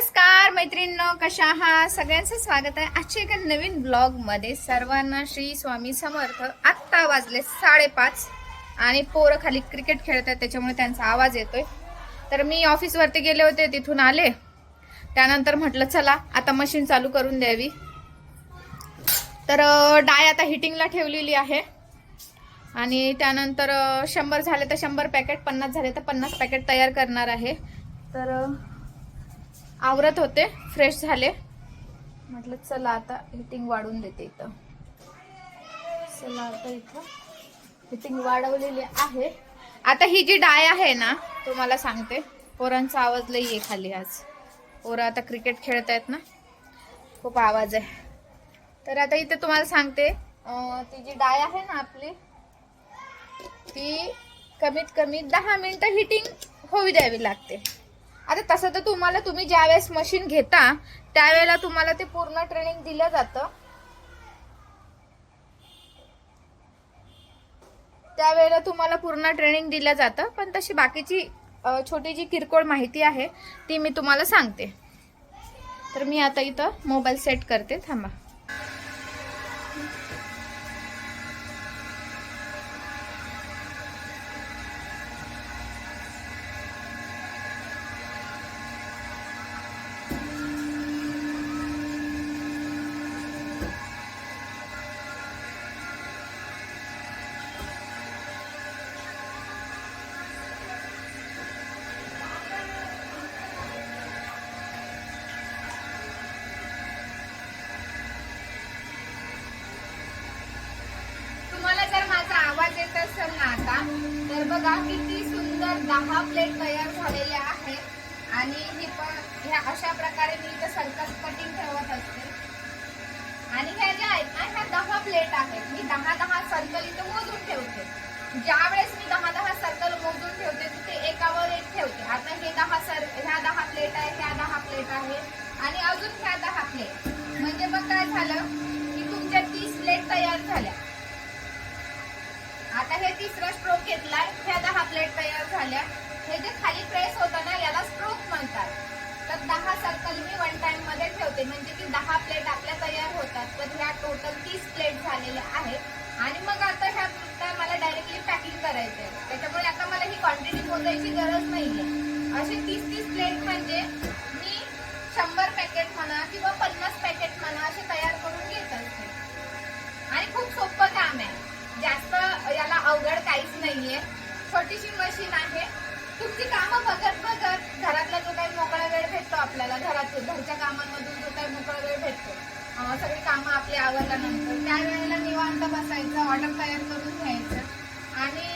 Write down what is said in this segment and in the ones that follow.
नमस्कार मैत्रिणींनो कशा आहात? सगळ्यांचं स्वागत आहे आजच्या एका नवीन ब्लॉगमध्ये सर्वांना श्री स्वामी समर्थ. आत्ता वाजले साडेपाच आणि पोरं खाली क्रिकेट खेळत आहेत त्याच्यामुळे त्यांचा आवाज येतोय. तर मी ऑफिसवरती गेले होते तिथून आले. त्यानंतर म्हटलं चला आता मशीन चालू करून द्यावी. तर डाळ आता हिटिंगला ठेवलेली आहे. आणि त्यानंतर शंभर झाले तर शंभर पॅकेट पन्नास झाले तर पन्नास पॅकेट तयार करणार आहे. तर आवरत होते फ्रेश झाले. म्हटलं चला आता हिटिंग वाढवून देते इथं. चला आता इथं हिटिंग वाढवलेली आहे. आता ही जी डाय आहे ना तुम्हाला सांगते. पोरांचा आवाज लई आहे खाली आज. पोरं आता क्रिकेट खेळत आहेत ना. खूप आवाज आहे. तर आता इथे तुम्हाला सांगते ती जी डाय आहे ना आपली ती कमीत कमी दहा मिनिटं हिटिंग होऊ द्यावी लागते. आता तसं तर तुम्हाला तुम्ही ज्यावेळेस मशीन घेता त्यावेळेला तुम्हाला ते पूर्ण ट्रेनिंग दिलं जातं. त्यावेळेला तुम्हाला पूर्ण ट्रेनिंग दिलं जातं. पण तशी बाकीची छोटी जी किरकोळ माहिती आहे ती मी तुम्हाला सांगते. तर मी आता इथं मोबाईल सेट करते. थांबा. तर बघा किती सुंदर दहा प्लेट तयार झालेल्या आहेत आणि ही पण ह्या अशा प्रकारे मी इथं सर्कल कटिंग ठेवत असते. आणि ह्या ज्या आहेत ना ह्या दहा प्लेट आहेत. मी दहा दहा सर्कल इथं मोजून ठेवते. ज्या वेळेस मी दहा दहा सर्कल मोजून ठेवते तिथे एकावर एक ठेवते. आता हे दहा सर ह्या दहा प्लेट आहे ह्या दहा प्लेट आहे. आणि अजून ह्या दहा प्लेट म्हणजे मग काय झालं की तुमच्या तीस प्लेट तयार झाल्या. हे तिसरा स्ट्रोक घेतलाय. ह्या दहा प्लेट तयार झाल्या. हे जे खाली प्रेस होतं ना याला स्ट्रोक म्हणतात. तर दहा सर्कल मी वन टाइममध्ये ठेवते. म्हणजे की दहा प्लेट आपल्या तयार होतात. तर ह्या टोटल तीस प्लेट झालेल्या आहेत. आणि मग आता ह्या नुसत्या मला डायरेक्टली पॅकिंग करायचं आहे त्याच्यामुळे आता मला ही क्वांटिटी मोजायची गरज नाहीये. असे तीस तीस प्लेट म्हणजे मी शंभर पॅकेट म्हणा किंवा पन्नास पॅकेट म्हणा असे तयार करून घेत असते. आणि खूप सोपं काम आहे. जास्त याला अवघड काहीच नाहीये. छोटीशी मशीन आहे. तुमची कामं बघत बघत घरातला जो काही मोकळा वेळ भेटतो आपल्याला घरात घरच्या कामांमधून जो काही मोकळा वेळ भेटतो सगळी कामं आपली आवडल्यानंतर त्या वेळेला निवांत बसायचं ऑर्डर तयार करून घ्यायचं आणि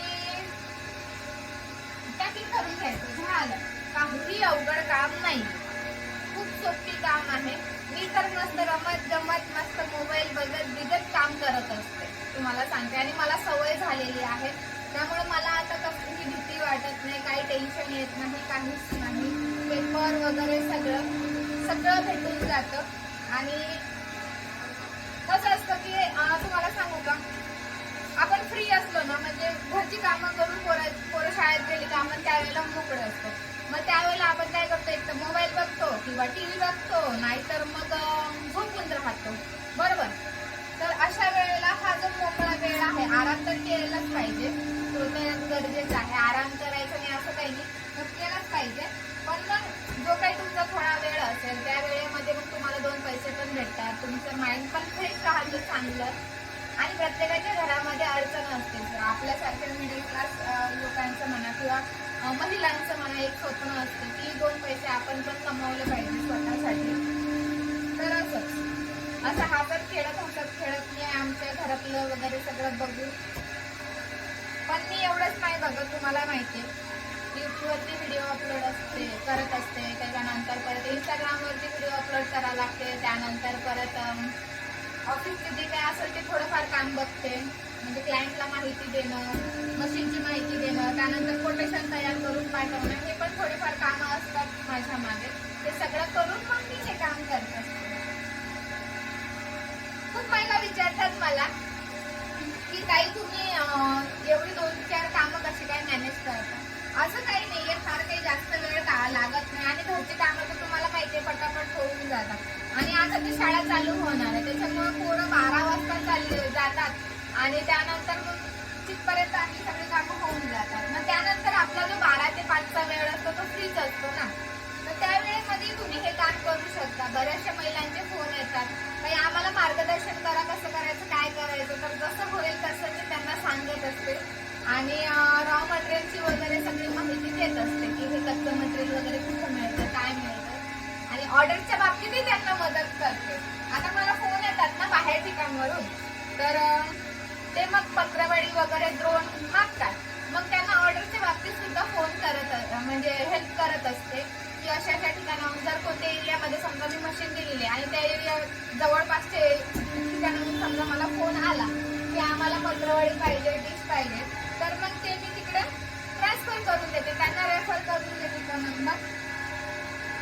पॅकिंग करून घ्यायचं. झालं. काही अवघड काम नाही. खूप सोपी काम आहे. मी तर मस्त रमत गमत मस्त मोबाईल बघत बिगत काम करत असते. तुम्हाला सांगते. आणि मला सवय झालेली आहे. त्यामुळे मला आता कसलीही भीती वाटत नाही काही टेन्शन येत नाही काहीच नाही. पेपर वगैरे सगळं सगळं भेटून जातं. आणि कसं असतं की तुम्हाला सांगू का? आपण फ्री असलो ना म्हणजे घरची कामं करून पोरं पोरं शाळेत गेली कामं त्यावेळेला मोकळं असतो. मग त्यावेळेला आपण काय करतो एक तर मोबाईल बघतो किंवा टीव्ही बघतो नाहीतर मग झोपून राहतो. बरोबर? तर अशा वेळेला हा जो मोकळा वेळ आहे आराम तर केलाच पाहिजे. तो तर गरजेचा आहे. आराम करायचा नाही असं काही नाही तर केलाच पाहिजे. पण मग जो काही तुमचा थोडा वेळ असेल त्या वेळेमध्ये मग तुम्हाला दोन पैसे पण भेटतात. तुमचं माइंड पण फ्रेश राहतं चांगलं. आणि प्रत्येकाच्या घरामध्ये अडचण असते. तर आपल्यासारख्या मिडल क्लास लोकांचं म्हणा किंवा महिलांचं म्हणा एक स्वप्न असतं की दोन पैसे आपण पण कमवले पाहिजे स्वतःसाठी. तर असंच असं हा खेळत हसत खेळत मी आमच्या घरातलं वगैरे सगळं बघू. पण मी एवढंच नाही बघत तुम्हाला माहिती यूट्यूबवरती व्हिडिओ अपलोड असते करत असते. त्याच्यानंतर परत इंस्टाग्रामवरती व्हिडिओ अपलोड करावं लागते. त्यानंतर परत अम, ऑफिसचे जे काय असेल ते थोडंफार काम बघते. म्हणजे क्लायंटला माहिती देणं मशीनची माहिती देणं त्यानंतर कोटेशन तयार करून पाठवणं हे पण थोडेफार कामं असतात माझ्या मागे ते सगळं करून मग मी हे काम करत असते खूप महिला विचारतात मला की ताई तुम्ही एवढी दोन चार कामं कशी काय मॅनेज करता? असं काही नाही आहे फार काही जास्त वेळ का लागत नाही. आणि घरची कामं तर तुम्हाला माहितीये पटापट जातात. आणि आता ते शाळा चालू होणार आहे. त्याच्यामुळे पोरं बारा वाजता चालले जातात. आणि त्यानंतर मग तिथपर्यंत आपली सगळी कामं होऊन जातात. मग त्यानंतर आपला जो बारा ते पाचचा वेळ असतो तो फ्रीच असतो ना. तर त्यावेळेमध्ये तुम्ही हे काम करू शकता. बऱ्याचशा महिलांचे फोन येतात. काही आम्हाला मार्ग करा कसं करायचं काय करायचं तर जसं होईल तसं मी त्यांना सांगत असते. आणि रॉ मटेरियलची वगैरे सगळी माहिती देत असते की हे कच्चं मटेरियल वगैरे कुठं मिळतं काय मिळतं. आणि ऑर्डरच्या बाबतीतही त्यांना मदत करते. आता मला फोन येतात ना बाहेर ठिकाणवरून. तर ते मग पत्रवाडी वगैरे द्रोण मागतात. मग त्यांना ऑर्डरच्या बाबतीत सुद्धा फोन करत म्हणजे हेल्प करत असते. की अशा अशा ठिकाणाहून जर कोणत्या एरियामध्ये समजा मी मशीन दिलेली आहे आणि त्या एरिया जवळपासचे आला की आम्हाला पत्रवाडी पाहिजे डिश पाहिजे. तर मग ते मी तिकडे ट्रान्सफर करून देते. त्यांना रेफर करून देते तो नंबर?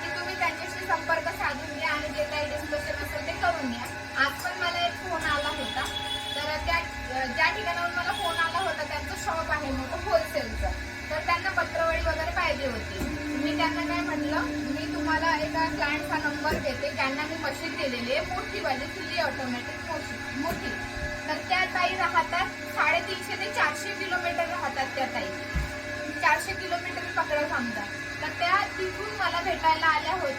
की तुम्ही त्यांच्याशी संपर्क साधून घ्या आणि जे काही डिस्कशन असेल ते करून घ्या. आज पण मला एक फोन आला होता. तर त्या ज्या ठिकाणाहून मला फोन आला होता त्यांचं शॉप आहे मोठं होलसेलचं तर त्यांना पत्रवळी वगैरे पाहिजे होती. मी त्यांना काय म्हटलं मी तुम्हाला एका क्लायंटचा नंबर देते. त्यांना मी मशीन दिलेली आहे मोठी वाली फुल्ली ऑटोमॅटिक मोठी मोठी. तर त्या ताई राहतात साडेतीनशे ते चारशे किलोमीटर राहतात त्या ताई. चारशे किलोमीटर पकडा थांबतात. तर त्या तिथून मला भेटायला आल्या होत्या.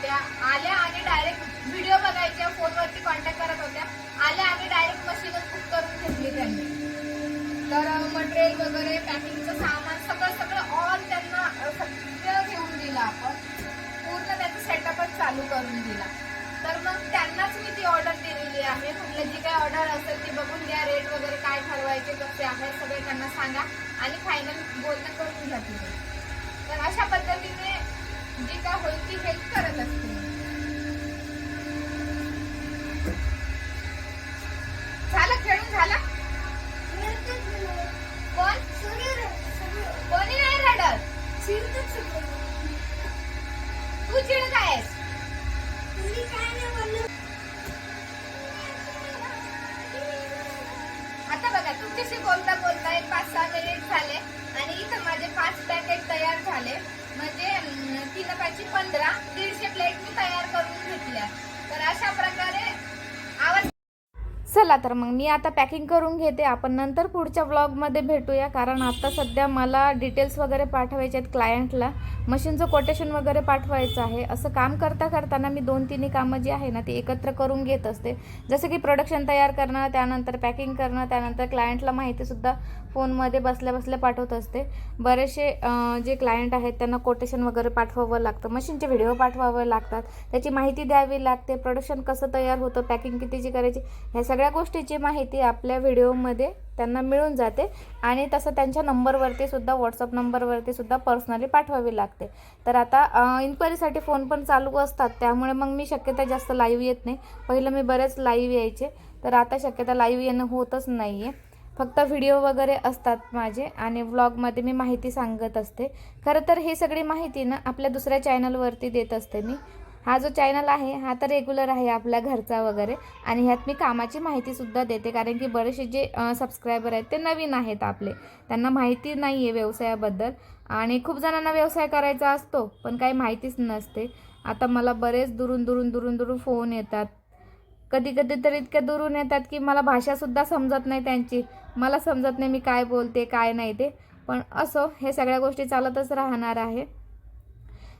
त्यांना सांगा आणि फायनल बोलणं करून घ्या तिथे. तर अशा पद्धतीने जी काय होईल ती हेल्प करत असते. चला तर मग मी आता पॅकिंग करून घेते. आपण नंतर पुढच्या व्लॉगमध्ये भेटूया. कारण आता सध्या मला डिटेल्स वगैरे पाठवायचे आहेत क्लायंटला मशीनचं कोटेशन वगैरे पाठवायचं आहे. असं काम करता करताना मी दोन तिन्ही कामं जी आहे ना ती एकत्र करून घेत असते. जसं की प्रोडक्शन तयार करणं त्यानंतर पॅकिंग करणं त्यानंतर क्लायंटला माहितीसुद्धा फोनमध्ये बसल्या बसल्या पाठवत असते. बरेचसे जे क्लायंट आहेत त्यांना कोटेशन वगैरे पाठवावं लागतं. मशीनचे व्हिडिओ पाठवावं लागतात. त्याची माहिती द्यावी लागते. प्रोडक्शन कसं तयार होतं पॅकिंग कितीची करायची ह्या सगळ्या गोष्टीची माहिती आपल्या व्हिडिओमध्ये त्यांना मिळून जाते आणि तसं त्यांच्या नंबरवरती सुद्धा व्हॉट्सअप नंबरवरती सुद्धा पर्सनली पाठवावी लागते. तर आता इन्क्वायरीसाठी फोन पण चालू असतात त्यामुळे मग मी शक्यता जास्त लाईव्ह येत नाही. पहिलं मी बरेच लाईव्ह यायचे तर आता शक्यता लाईव्ह येणं होतच नाही आहे फक्त व्हिडिओ वगैरे असतात माझे आणि व्लॉगमध्ये मी माहिती सांगत असते. खरं तर ही सगळी माहिती ना आपल्या दुसऱ्या चॅनलवरती देत असते मी. हा जो चॅनल आहे हा तर रेग्युलर आहे आपल्या घरचा वगैरे. आणि ह्यात मी कामाची माहितीसुद्धा देते कारण की बरेचसे जे सबस्क्रायबर आहेत ते नवीन आहेत आपले. त्यांना माहिती नाही आहे व्यवसायाबद्दल. आणि खूप जणांना व्यवसाय करायचा असतो पण काही माहितीच नसते. आता मला बरेच दुरून दुरून दुरून दुरून फोन येतात. कधी कधी तर इतक्या दुरून येतात की मला भाषासुद्धा समजत नाही त्यांची. मला समजत नाही मी काय बोलते काय नाही ते. पण असो हे सगळ्या गोष्टी चालतच राहणार आहे.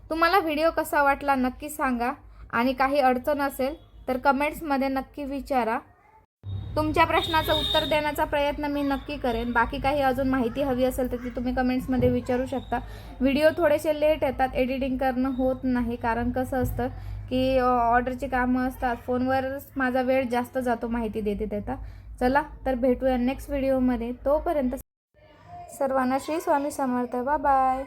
तुम्हाला व्हिडिओ कसा वाटला नक्की सांगा. आणि काही अडचण असेल तर कमेंट्समध्ये नक्की विचारा. तुमच्या प्रश्नाचं उत्तर देण्याचा प्रयत्न मी नक्की करेन. बाकी काही अजून माहिती हवी असेल तर ती तुम्ही कमेंट्समध्ये विचारू शकता. व्हिडिओ थोडेसे लेट येतात. एडिटिंग करणं होत नाही. कारण कसं असतं की ऑर्डरची कामं असतात. फोनवर माझा वेळ जास्त जातो माहिती देते देता. चला तर भेटूया नेक्स्ट व्हिडिओमध्ये. तोपर्यंत सर्वांना श्री स्वामी समर्थ. बाय.